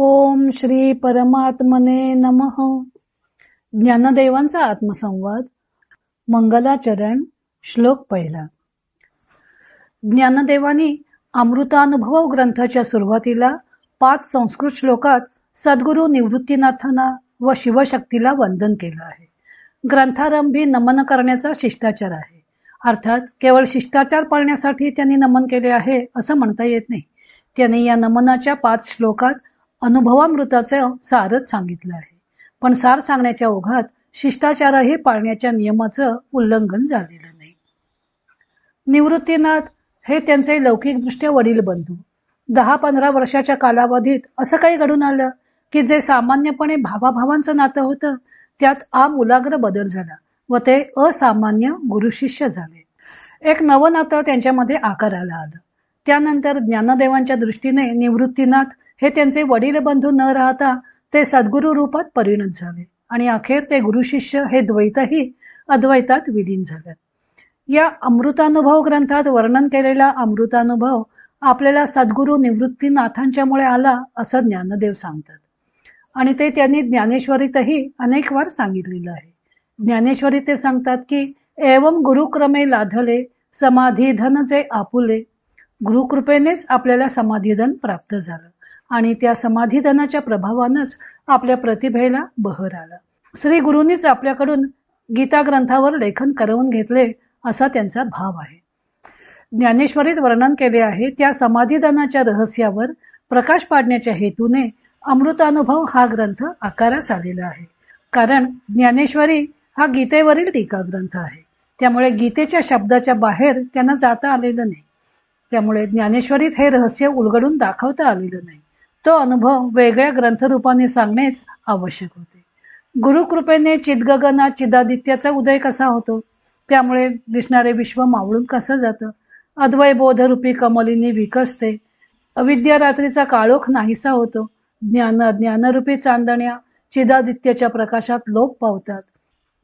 ओम श्री परमात्मने नमः. ज्ञानदेवांचा आत्मसंवाद मंगलाचरण श्लोक पहिला. ज्ञानदेवानी अमृतानुभव ग्रंथाच्या सुरुवातीला पाच संस्कृत श्लोकात सद्गुरु निवृत्तीनाथांना व शिवशक्तीला वंदन केलं आहे. ग्रंथारंभी नमन करण्याचा शिष्टाचार आहे. अर्थात केवळ शिष्टाचार पाळण्यासाठी त्यांनी नमन केले आहे असं म्हणता येत नाही. त्यांनी या नमनाच्या पाच श्लोकात अनुभवामृताचं सारच सांगितलं आहे. पण सार सांगण्याच्या ओघात शिष्टाचारही पाळण्याच्या नियमाचं उल्लंघन झालेलं नाही. निवृत्तीनाथ हे त्यांचे लौकिकदृष्ट्या वडील बंधू. दहा पंधरा वर्षाच्या कालावधीत असं काही घडून आलं की जे सामान्यपणे भावाभावांचं नातं होतं त्यात आमूलाग्र बदल झाला व ते असामान्य गुरुशिष्य झाले. एक नवं नातं त्यांच्यामध्ये आकाराला आलं. त्यानंतर ज्ञानदेवांच्या दृष्टीने निवृत्तीनाथ हे त्यांचे वडील बंधू न राहता ते सद्गुरु रूपात परिणत झाले. आणि अखेर ते गुरुशिष्य हे द्वैतही अद्वैतात विलीन झाले. या अमृतानुभव ग्रंथात वर्णन केलेला अमृतानुभव आपल्याला सद्गुरु निवृत्तीनाथांच्यामुळे आला असं ज्ञानदेव सांगतात. आणि ते त्यांनी ज्ञानेश्वरीतही अनेक वार सांगितलेलं आहे. ज्ञानेश्वरी ते सांगतात की एवम गुरुक्रमे लाधले समाधीधन जे आपुले. गुरुकृपेनेच आपल्याला समाधीधन प्राप्त झालं. आणि त्या समाधीदानाच्या प्रभावानंच आपल्या प्रतिभेला बहर आला. श्री गुरुंनीच आपल्याकडून गीता ग्रंथावर लेखन करवून घेतले असा त्यांचा भाव आहे. ज्ञानेश्वरीत वर्णन केले आहे त्या समाधीदानाच्या रहस्यावर प्रकाश पाडण्याच्या हेतूने अमृतानुभव हा ग्रंथ आकारास आलेला आहे. कारण ज्ञानेश्वरी हा गीतेवरील टीका ग्रंथ आहे. त्यामुळे गीतेच्या शब्दाच्या बाहेर त्यांना जाता आलेलं नाही. त्यामुळे ज्ञानेश्वरीत हे रहस्य उलगडून दाखवता आलेलं नाही. तो अनुभव वेगळ्या ग्रंथरूपाने सांगणेच आवश्यक होते. गुरुकृपेने चिदगगना चिदादित्याचा उदय कसा होतो? त्यामुळे दिसणारे विश्व मावळून कसं जातं? अद्वय बोधरूपी कमलिनी विकसते. अविद्या रात्रीचा काळोख नाहीसा होतो. ज्ञान ज्ञानरूपी चांदण्या चिदादित्याच्या प्रकाशात लोप पावतात.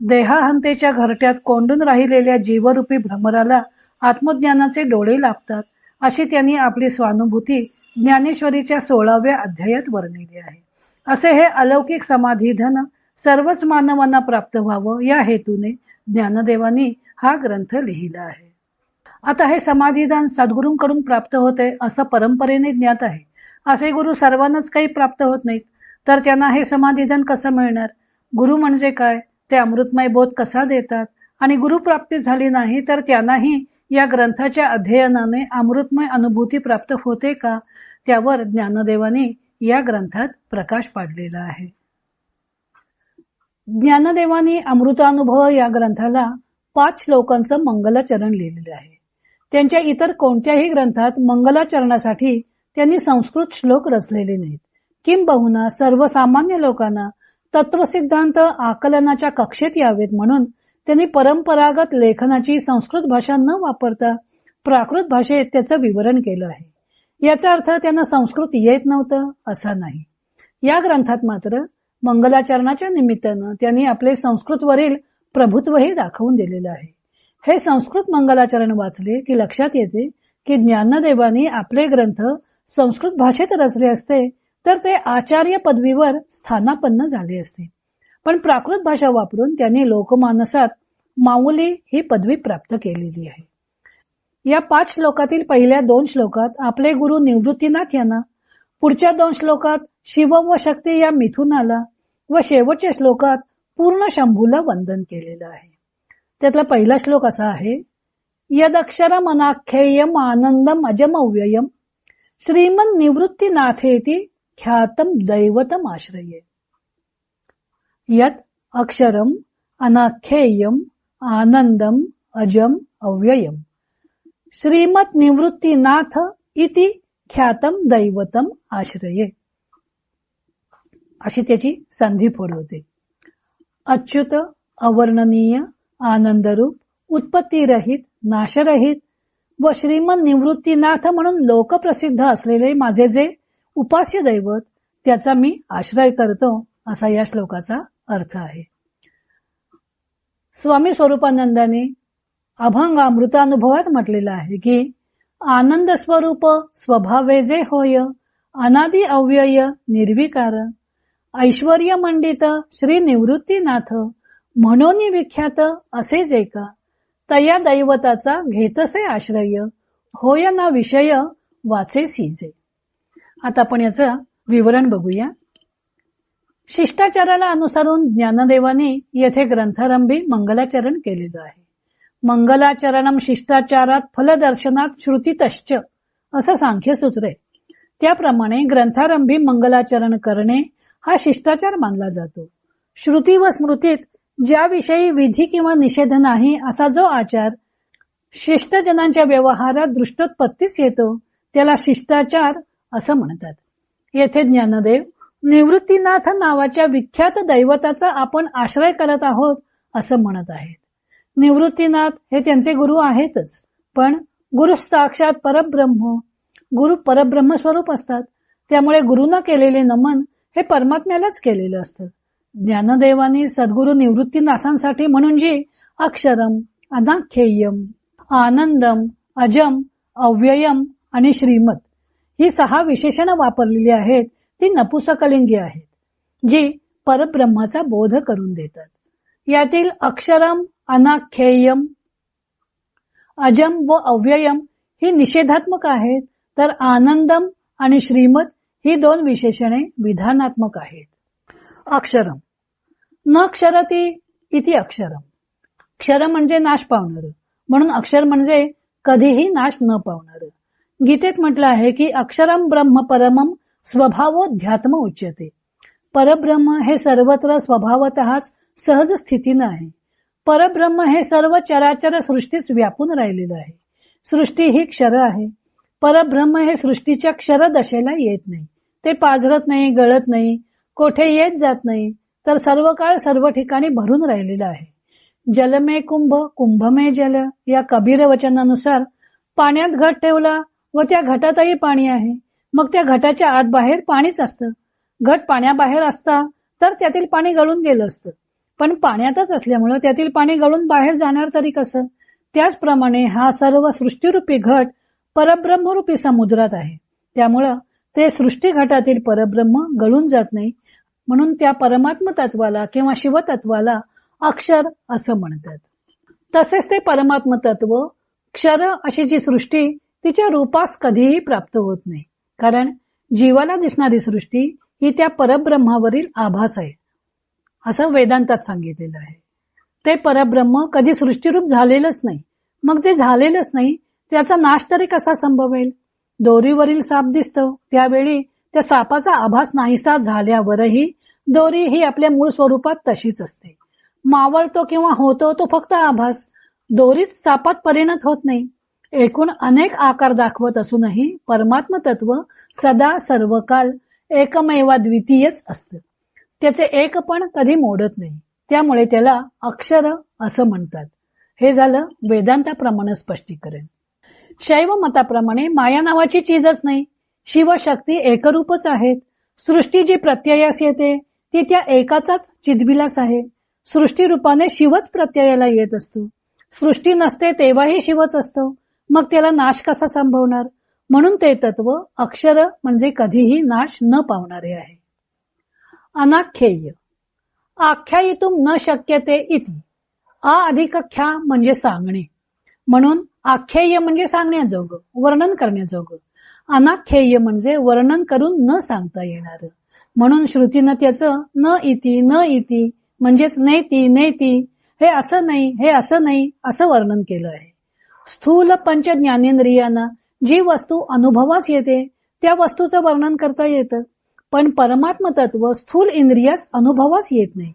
देहाहंतेच्या घरट्यात कोंडून राहिलेल्या जीवरूपी भ्रमराला आत्मज्ञानाचे डोळे लागतात अशी त्यांनी आपली स्वानुभूती ज्ञानेश्वरीच्या सोळाव्या अध्यायात वर्णिले आहे. असे हे अलौकिक समाधीधन सर्वच मानवांना प्राप्त व्हावं या हेतूने ज्ञानदेवानी हा ग्रंथ लिहिला आहे. आता हे समाधीदान सद्गुरूंकडून प्राप्त होते असं परंपरेने ज्ञात आहे. असे गुरु सर्वांनाच काही प्राप्त होत नाहीत तर त्यांना हे समाधीदान कसं मिळणार? गुरु म्हणजे काय? ते अमृतमय बोध कसा देतात? आणि गुरुप्राप्ती झाली नाही तर त्यांनाही या ग्रंथाच्या अध्ययनाने अमृतमय अनुभूती प्राप्त होते का त्यावर ज्ञानदेवाने या ग्रंथात प्रकाश पाडलेला आहे. ज्ञानदेवानी अमृतानुभव या ग्रंथाला पाच श्लोकांचं मंगलाचरण लिहिलेलं आहे. त्यांच्या इतर कोणत्याही ग्रंथात मंगलाचरणासाठी त्यांनी संस्कृत श्लोक रचलेले नाहीत. किंबहुना सर्वसामान्य लोकांना तत्वसिद्धांत आकलनाच्या कक्षेत यावेत म्हणून त्यांनी परंपरागत लेखनाची संस्कृत भाषा न वापरता प्राकृत भाषेत त्याचं विवरण केलं आहे. याचा अर्थ त्यांना संस्कृत येत नव्हतं असा नाही. या ग्रंथात मात्र मंगलाचरणाच्या निमित्तानं त्यांनी आपले संस्कृतवरील प्रभुत्वही दाखवून दिलेलं आहे. हे संस्कृत मंगलाचरण वाचले की लक्षात येते की ज्ञानदेवानी आपले ग्रंथ संस्कृत भाषेत रचले असते तर ते आचार्य पदवीवर स्थानापन्न झाले असते. पण प्राकृत भाषा वापरून त्यांनी लोकमानसात माऊली ही पदवी प्राप्त केलेली आहे. या पाच श्लोकातील पहिल्या दोन श्लोकात आपले गुरु निवृत्तीनाथ यांना पुढच्या दोन श्लोकात शिव व शक्ती या मिथुनाला व शेवटच्या श्लोकात पूर्ण शंभूला वंदन केलेलं आहे. त्यातला पहिला श्लोक असा आहे यदक्षर मनाख्येयम आनंदम अजमव्ययम श्रीमन निवृत्तीनाथेती ख्यातम दैवतम आश्रये। यत अक्षरम अनाख्येयम आनंदम अजम अव्ययम। श्रीमत निवृत्तीनाथ इति ख्यातम दैवतम आश्रये। अशी त्याची संधी फोड होते अच्युत अवर्णनीय आनंदरूप उत्पत्तीरहित नाशरहित व श्रीमन निवृत्तीनाथ म्हणून लोकप्रसिद्ध असलेले माझे जे उपास्य दैवत त्याचा मी आश्रय करतो असा या श्लोकाचा अर्थ आहे. स्वामी स्वरूपानंदाने अभंग अमृतानुभवात म्हटलेलं आहे की आनंद स्वरूप स्वभावे जे होय अनादि अव्यय निर्विकार ऐश्वर्य मंडित श्री निवृत्तीनाथ म्हणून विख्यात असे जे का तया दैवताचा घेतसे आश्रय होय ना विषय वाचे जे. आता आपण याचं विवरण बघूया. शिष्टाचाराला अनुसरून ज्ञानदेवाने येथे ग्रंथारंभी मंगलाचरण केलेलं आहे. मंगलाचरणम शिष्टाचारात फलदर्शनात श्रुतीतश्च असं सांख्यसूत्र. आहे त्याप्रमाणे ग्रंथारंभी मंगलाचरण करणे हा शिष्टाचार मानला जातो. श्रुती व स्मृतीत ज्याविषयी विधी किंवा निषेध नाही असा जो आचार शिष्टजनांच्या व्यवहारात दृष्टोत्पत्तीस येतो त्याला शिष्टाचार असं म्हणतात. येथे ज्ञानदेव निवृत्तीनाथ नावाच्या विख्यात दैवताचा आपण आश्रय करत आहोत असं म्हणत आहेत. निवृत्तीनाथ हे त्यांचे गुरु आहेतच पण गुरु साक्षात परब्रह्म गुरु परब्रह्म स्वरूप असतात. त्यामुळे गुरुना केलेले नमन हे परमात्म्यालाच केलेलं असतं. ज्ञानदेवानी सद्गुरु निवृत्तीनाथांसाठी म्हणून जी अक्षरम अनाख्येयम आनंदम अजम अव्ययम आणि श्रीमत ही सहा विशेषणं वापरलेली आहेत ती नपुसकलिंगी आहेत जी परब्रह्माचा बोध करून देतात. यातील अक्षरम अनाख्येयम अजम व अव्ययम ही निषेधात्मक आहेत तर आनंदम आणि श्रीमत ही दोन विशेषणे विधानात्मक आहेत. अक्षरम. न क्षरती इति अक्षरम. क्षर म्हणजे नाश पावणार म्हणून अक्षर म्हणजे कधीही नाश न पावणार. गीतेत म्हटलं आहे की अक्षरम ब्रह्म परमम स्वभावोध्यात्म उच्यते. परब्रह्म हे सर्वत्र स्वभावतःच सहज स्थितीनं आहे. परब्रह्म हे सर्व चराचर सृष्टीच व्यापून राहिलेलं आहे. सृष्टी ही क्षर आहे. परब्रह्म हे सृष्टीच्या क्षर दशेला येत नाही. ते पाझरत नाही गळत नाही कोठे येत जात नाही तर सर्व काळ सर्व ठिकाणी भरून राहिलेलं आहे. जलमे कुंभ कुंभमे जल या कबीर वचनानुसार पाण्यात घट ठेवला व त्या घटातही पाणी आहे. मग त्या घटाच्या आत बाहेर पाणीच असतं. घट पाण्याबाहेर असता तर त्यातील पाणी गळून गेलं असतं. पण पाण्यातच असल्यामुळं त्यातील पाणी गळून बाहेर जाणार तरी कसं? त्याचप्रमाणे हा सर्व सृष्टीरूपी घट परब्रह्मरूपी समुद्रात आहे. त्यामुळं ते सृष्टी घटातील परब्रह्म गळून जात नाही. म्हणून त्या परमात्म तत्वाला किंवा शिवतत्वाला अक्षर असं म्हणतात. तसेच ते परमात्म तत्व क्षर अशी जी सृष्टी तिच्या रूपास कधीही प्राप्त होत नाही. कारण जीवाला दिसणारी सृष्टी ही त्या परब्रह्मावरील आभास आहे. असं वेदांतात सांगितलेलं आहे. ते परब्रह्म कधी सृष्टीरूप झालेलंच नाही. मग जे झालेलंच नाही त्याचा नाश तरी कसा संभवेल? दोरीवरील साप दिसतो. त्यावेळी त्या सापाचा आभास नाहीसा झाल्यावरही दोरी ही आपल्या मूळ स्वरूपात तशीच असते. मावळतो किंवा होतो तो फक्त आभास. दोरीच सापात परिणत होत नाही. एकूण अनेक आकार दाखवत असूनही परमात्म तत्व सदा सर्व काल एकमेवा द्वितीयच असत. त्याचे एक पण कधी मोडत नाही. त्यामुळे त्याला अक्षर असं म्हणतात. हे झालं वेदांताप्रमाणे स्पष्टीकरण. शैव मताप्रमाणे माया नावाची चीजच नाही. शिवशक्ती एकरूपच आहेत. सृष्टी जी प्रत्ययास येते ती त्या एकाचाच चिदविलास आहे. सृष्टी रूपाने शिवच प्रत्ययाला येत असतो. सृष्टी नसते तेव्हाही शिवच असतो. मग त्याला नाश कसा संभवणार? म्हणून ते तत्व अक्षर म्हणजे कधीही नाश न पावणारे आहे. अनाख्येय. आख्यायितुम न शक्यते इति. आ अधिक ख्या म्हणजे सांगणे. म्हणून आख्येय म्हणजे सांगण्याजोग वर्णन करण्याजोग. अनाख्येय म्हणजे वर्णन करून न सांगता येणार. म्हणून श्रुतीनं त्याचं न इति न इति म्हणजेच नेती नेती. हे असं नाही हे असं नाही असं वर्णन केलं आहे. स्थूल पंच ज्ञानेंद्रियांना जी वस्तू अनुभवास येते त्या वस्तूचं वर्णन करता येतं. पण परमात्म तत्व स्थूल इंद्रियास अनुभवास येत नाही.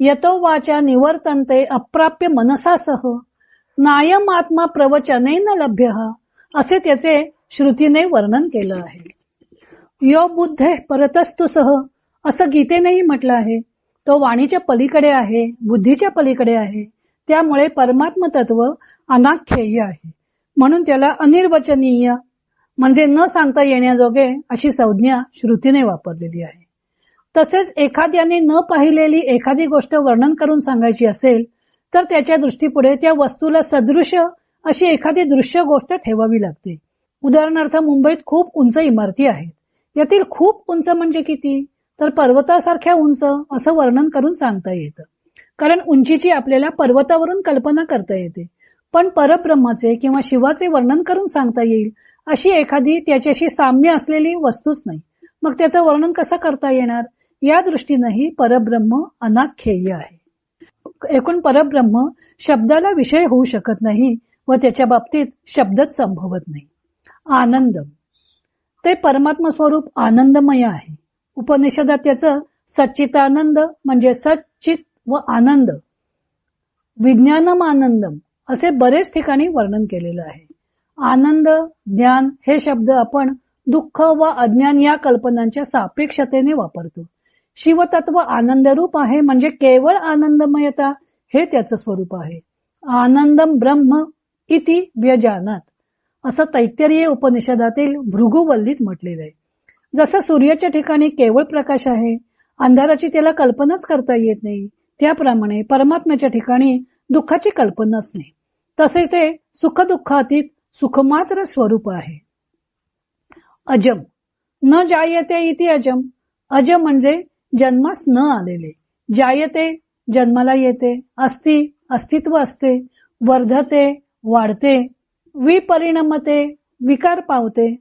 यतो वाचा निवर्तनते अप्राप्य मनसासह नायम आत्मा प्रवचने न लभ्य असे त्याचे श्रुतीने वर्णन केलं आहे. यो बुद्ध परतस्तु सह असं गीतेनेही म्हटलं आहे. तो वाणीच्या पलीकडे आहे बुद्धीच्या पलीकडे आहे. त्यामुळे परमात्म तत्व अनाख्येय आहे. म्हणून त्याला अनिर्वचनीय म्हणजे न सांगता येण्याजोगे अशी संज्ञा श्रुतीने वापरलेली आहे. तसेच एखाद्याने न पाहिलेली एखादी गोष्ट वर्णन करून सांगायची असेल तर त्याच्या दृष्टीपुढे त्या वस्तूला सदृश्य अशी एखादी दृश्य गोष्ट ठेवावी लागते. उदाहरणार्थ मुंबईत खूप उंच इमारती आहेत. यातील खूप उंच म्हणजे किती? तर पर्वतासारख्या उंच असं वर्णन करून सांगता येतं. कारण उंचीची आपल्याला पर्वतावरून कल्पना करता येते. पण परब्रह्माचे किंवा शिवाचे वर्णन करून सांगता येईल अशी एखादी त्याच्याशी साम्य असलेली वस्तूच नाही. मग त्याचं वर्णन कसं करता येणार? या दृष्टीनेही परब्रह्म अनाख्येय आहे. एकूण परब्रह्म शब्दाला विषय होऊ शकत नाही व त्याच्या बाबतीत शब्दच संभवत नाही. आनंद ते परमात्मा स्वरूप आनंदमय आहे. उपनिषदात त्याचं सच्चितानंद म्हणजे सच्चित व आनंद. विज्ञानम आनंदम असे बरेच ठिकाणी वर्णन केलेलं आहे. आनंद ज्ञान हे शब्द आपण दुःख व अज्ञान या कल्पनांच्या सापेक्षतेने वापरतो. शिवतत्व आनंदरूप आहे म्हणजे केवळ आनंदमयता हे त्याचं स्वरूप आहे. आनंदम ब्रह्म इति व्यजानात. असं तैत्तरीय उपनिषदातील भृगुवल्लीत म्हटलेलं आहे. जसं सूर्याच्या ठिकाणी केवळ प्रकाश आहे अंधाराची त्याला कल्पनाच करता येत नाही. त्याप्रमाणे परमात्म्याच्या ठिकाणी दुःखाची कल्पना असणे तसे ते सुख दुःखातीत सुखमात्र स्वरूप आहे. अजम. न जायते इति अजम. अजम म्हणजे जन्मास न आलेले. जायते जन्माला येते अस्ति अस्तित्व असते वर्धते वाढते विपरिणमते विकार पावते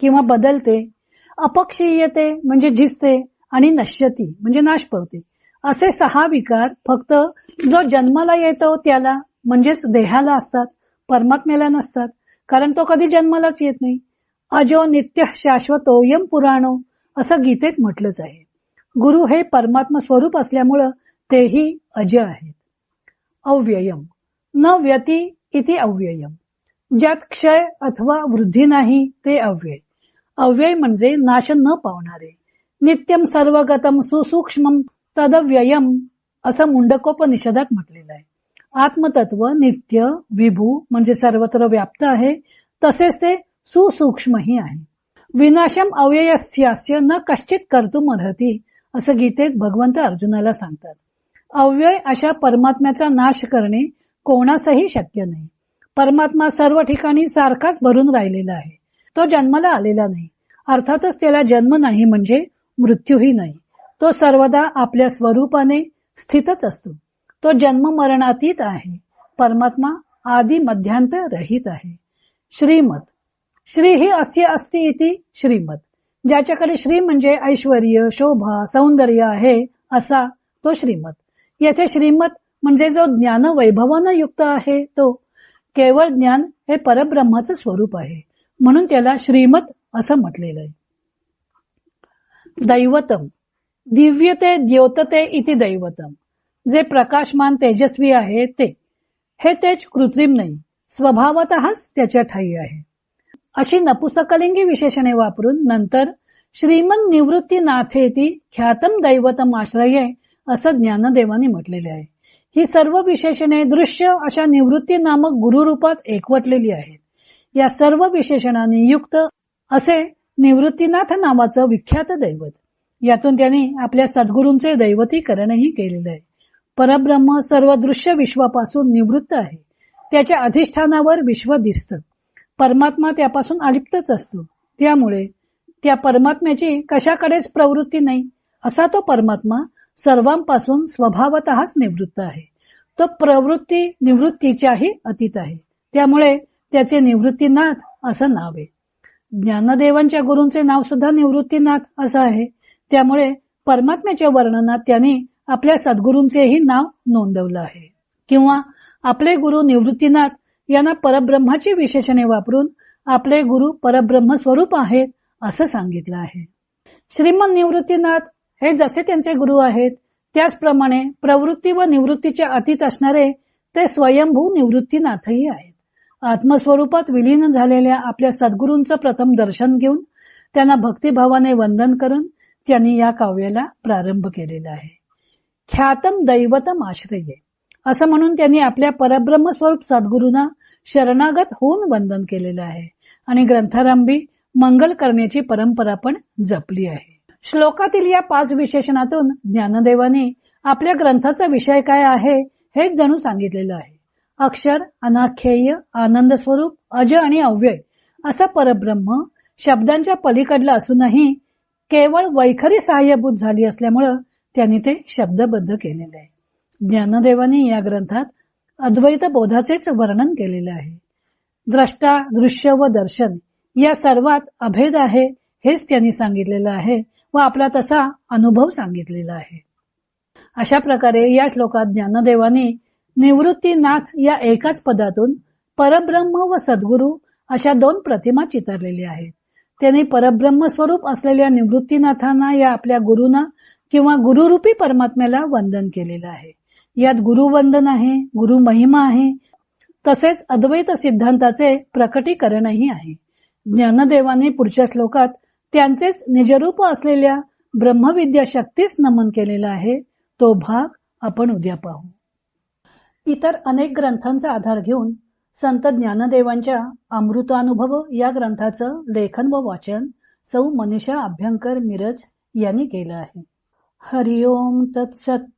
किंवा बदलते अपक्षीयते म्हणजे झिजते आणि नश्यती म्हणजे नाश पावते. असे सहा विकार फक्त जो जन्माला येतो त्याला म्हणजेच देहाला असतात परमात्म्याला नसतात कारण तो कधी जन्मालाच येत नाही. अजो नित्य शाश्वतोयम पुराणो असं गीतेत म्हटलंच आहे. गुरु हे परमात्मा स्वरूप असल्यामुळं तेही अज आहेत. अव्ययम. न व्यती इति अव्ययम. ज्यात क्षय अथवा वृद्धी नाही ते अव्यय. अव्यय म्हणजे नाश न पावणारे. नित्यम सर्वगतम सुसूक्ष्म तदव्ययम असं मुंडकोपनिषदात म्हटलेलं आहे. आत्मतत्व नित्य विभू म्हणजे सर्वत्र व्याप्त आहे. तसेच ते सुसूक्ष्मही आहे. विनाशम अव्ययस्यास्य न कश्चित कर्तुम अर्हती असं गीतेत भगवंत अर्जुनाला सांगतात. अव्यय अशा परमात्म्याचा नाश करणे कोणासही शक्य नाही. परमात्मा सर्व ठिकाणी सारखाच भरून राहिलेला आहे. तो जन्माला आलेला नाही. अर्थातच त्याला जन्म नाही म्हणजे मृत्यूही नाही. तो सर्वदा आपल्या स्वरूपाने स्थितच असतो. तो जन्म मरणातीत आहे. परमात्मा आदी मध्यांत रहित आहे. श्रीमत श्री ही अस्य अस्ति इति श्रीमत ज्याच्याकडे श्री म्हणजे ऐश्वर शोभा सौंदर्य आहे असा तो श्रीमत येथे श्रीमत म्हणजे जो ज्ञान वैभवानं युक्त आहे तो केवळ ज्ञान हे परब्रह्माचं स्वरूप आहे. म्हणून त्याला श्रीमत असं म्हटलेलं आहे. दैवतम. दिव्यते द्योतते इति दैवतम. जे प्रकाशमान तेजस्वी आहे ते. हे तेज कृत्रिम नाही स्वभावतःच त्याच्या ठाई आहे. अशी नपुसकलिंगी विशेषणे वापरून नंतर श्रीमन निवृत्ती नाथेती ख्यातम दैवतम आश्रये असं ज्ञानदेवाने म्हटलेले आहे. ही सर्व विशेषणे दृश्य अशा निवृत्ती नामक गुरुरूपात एकवटलेली आहेत. या सर्व विशेषणाने युक्त असे निवृत्तीनाथ नावाचं विख्यात दैवत. यातून त्यांनी आपल्या सद्गुरूंचे दैवतीकरणही केलेले आहे. परब्रह्म सर्व दृश्य विश्वापासून निवृत्त आहे. त्याच्या अधिष्ठानावर विश्व दिसत. परमात्मा त्यापासून अलिप्तच असतो. त्यामुळे त्या परमात्म्याची कशाकडेच प्रवृत्ती नाही असा तो परमात्मा सर्वांपासून स्वभावतःच निवृत्त आहे. तो प्रवृत्ती निवृत्तीच्याही अतीत आहे. त्यामुळे त्याचे निवृत्तीनाथ असं नाव आहे. ज्ञानदेवांच्या गुरूंचे नाव सुद्धा निवृत्तीनाथ असं आहे. त्यामुळे परमात्म्याच्या वर्णनात त्यांनी आपल्या सद्गुरूंचेही नाव नोंदवलं आहे. किंवा आपले गुरु निवृत्तीनाथ यांना परब्रह्माची विशेषणे वापरून आपले गुरु परब्रह्म स्वरूप आहेत असं सांगितलं आहे. श्रीमन निवृत्तीनाथ हे जसे त्यांचे गुरु आहेत त्याचप्रमाणे प्रवृत्ती व निवृत्तीच्या अतीत असणारे ते स्वयंभू निवृत्तीनाथही आहेत. आत्मस्वरूपात विलीन झालेल्या आपल्या सद्गुरूंचं प्रथम दर्शन घेऊन त्यांना भक्तिभावाने वंदन करून त्यांनी या काव्याला प्रारंभ केलेला आहे. ख्यातम दैवतम आश्रय. असं म्हणून त्यांनी आपल्या परब्रह्म स्वरूप सद्गुरूंना शरणागत होऊन वंदन केलेलं आहे. आणि ग्रंथारंभी मंगल करण्याची परंपरा पण जपली आहे. श्लोकातील या पाच विशेषणातून ज्ञानदेवाने आपल्या ग्रंथाचा विषय काय आहे हेच जणू सांगितलेलं आहे. अक्षर अनाख्येय आनंद स्वरूप अज आणि अव्यय असा परब्रह्म शब्दांच्या पलीकडला असूनही केवळ वैखरी सहाय्यभूत झाली असल्यामुळं त्यांनी ते शब्दबद्ध केलेले आहे. ज्ञानदेवानी या ग्रंथात अद्वैत बोधाचेच वर्णन केलेले आहे. द्रष्टा दृश्य व दर्शन या सर्वात अभेद आहे हेच त्यांनी सांगितलेलं आहे व आपला तसा अनुभव सांगितलेला आहे. अशा प्रकारे या श्लोकात ज्ञानदेवानी निवृत्तीनाथ या एकाच पदातून परब्रह्म व सद्गुरू अशा दोन प्रतिमा चितारलेल्या आहेत. त्यांनी परब्रह्म स्वरूप असलेल्या निवृत्तीनाथांना या आपल्या गुरुना किंवा गुरुरूपी परमात्म्याला वंदन केलेलं आहे. यात गुरुवंदन आहे गुरु महिमा आहे तसेच अद्वैत सिद्धांताचे प्रकटीकरणही आहे. ज्ञानदेवाने पुढच्या श्लोकात त्यांचेच निजरूप असलेल्या ब्रह्मविद्या शक्तीच नमन केलेला आहे. तो भाग आपण उद्या पाहू. इतर अनेक ग्रंथांचा आधार घेऊन संत ज्ञानदेवांच्या अमृतानुभव या ग्रंथाचं लेखन व वाचन सौ मनीषा अभ्यंकर मिरज यांनी केलं आहे. हरिओम तत्सत